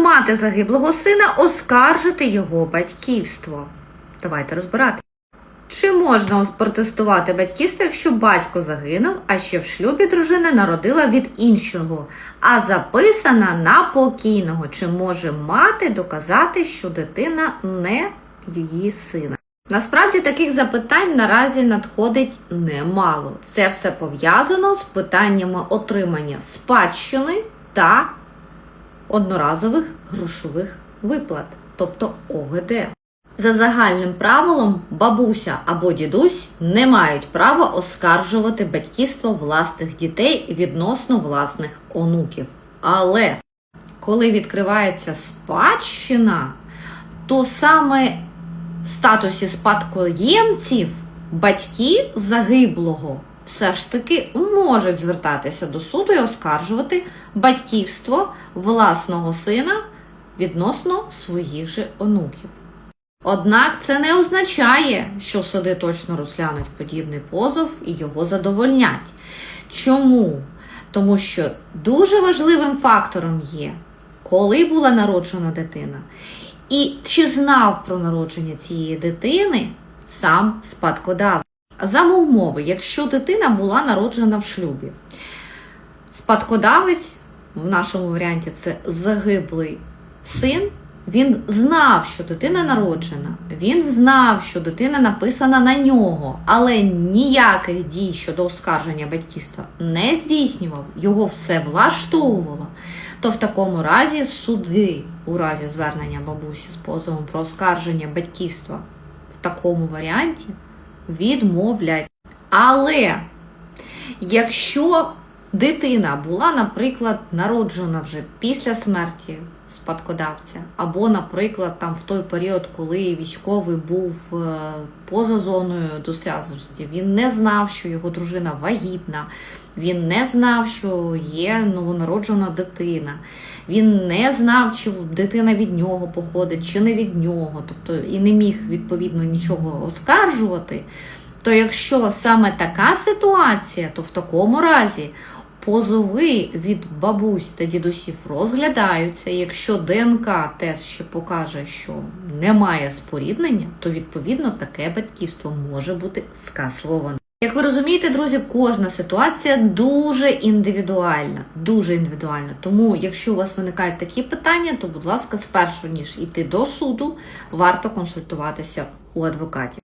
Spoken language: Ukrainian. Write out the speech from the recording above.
мати загиблого сина оскаржити його батьківство? Давайте розбирати. Чи можна протестувати батьківство, якщо батько загинув, а ще в шлюбі дружина народила від іншого, а записана на покійного? Чи може мати доказати, що дитина не її сина? Насправді таких запитань наразі надходить немало. Це все пов'язано з питаннями отримання спадщини та одноразових грошових виплат, тобто ОГД. За загальним правилом, бабуся або дідусь не мають права оскаржувати батьківство власних дітей відносно власних онуків. Але коли відкривається спадщина, то саме в статусі спадкоємців батьки загиблого все ж таки можуть звертатися до суду і оскаржувати батьківство власного сина відносно своїх же онуків. Однак це не означає, що суди точно розглянуть подібний позов і його задовольнять. Чому? Тому що дуже важливим фактором є, коли була народжена дитина, і чи знав про народження цієї дитини сам спадкодавець. За умови, якщо дитина була народжена в шлюбі, спадкодавець, в нашому варіанті це загиблий син, він знав, що дитина народжена, він знав, що дитина написана на нього, але ніяких дій щодо оскарження батьківства не здійснював, його все влаштовувало. То в такому разі суди у разі звернення бабусі з позовом про оскарження батьківства в такому варіанті відмовлять. Але якщо дитина була, наприклад, народжена вже після смерті спадкодавця, або, наприклад, там в той період, коли військовий був е, поза зоною досяжності, він не знав, що його дружина вагітна, він не знав, що є новонароджена дитина. Він не знав, чи дитина від нього походить, чи не від нього, тобто і не міг відповідно нічого оскаржувати. То якщо саме така ситуація, то в такому разі позови від бабусь та дідусів розглядаються. Якщо ДНК тест ще покаже, що немає споріднення, то відповідно таке батьківство може бути скасоване. Як ви розумієте, друзі, кожна ситуація дуже індивідуальна, дуже індивідуальна. Тому, якщо у вас виникають такі питання, то, будь ласка, спершу ніж йти до суду, варто консультуватися у адвокатів.